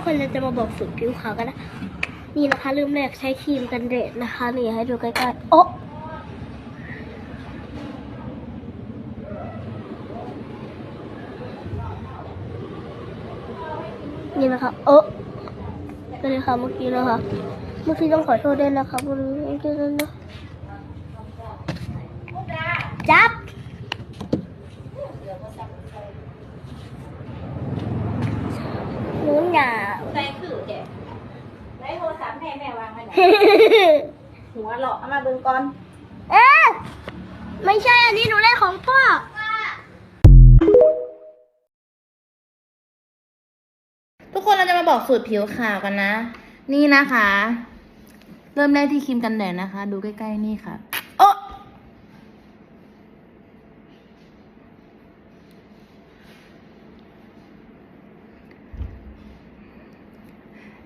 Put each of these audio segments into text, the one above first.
คนเราจะมาบอกสูตรผิวขาวกันนะ นี่นะคะเริ่มแรกใช้ครีมกันแดดนะคะ นี่ให้ดูใกล้ๆ โอะนี่นะคะ โอะก็เลยค่ะเมื่อกี้นะคะเมื่อกี้ต้องขอโทษด้วยนะคะบริเวณนี้นะจับ นู้นหนา ใส่คือแก ไว้โทรศัพท์แม่แม่วางไว้ไหนหัวหลอกเอามาเบิ่งก่อนเอ๊ะไม่ใช่อันนี้หนูได้ของพ่อทุกคนเราจะมาบอกสูตรผิวขาวกันนะ นี่นะคะ เริ่มแรกที่ครีมกันแดดนะคะ ดูใกล้ๆนี่ค่ะ โอะ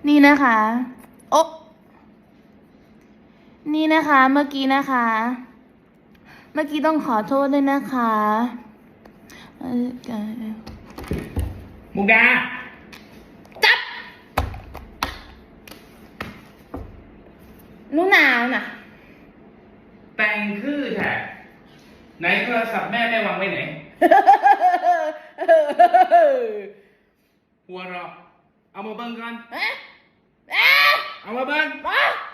นี่นะคะโอะนี่นะคะเมื่อกี้นะคะ เมื่อกี้ต้องขอโทษด้วยนะคะเอ่อเอ่อมุกดาจับหนูหนาวน่ะ แต่งคือแท้ไหนโทรศัพท์แม่แม่วางไว้ไหน หัวเราะเอามาเบิ้งกัน เอ๊ะเ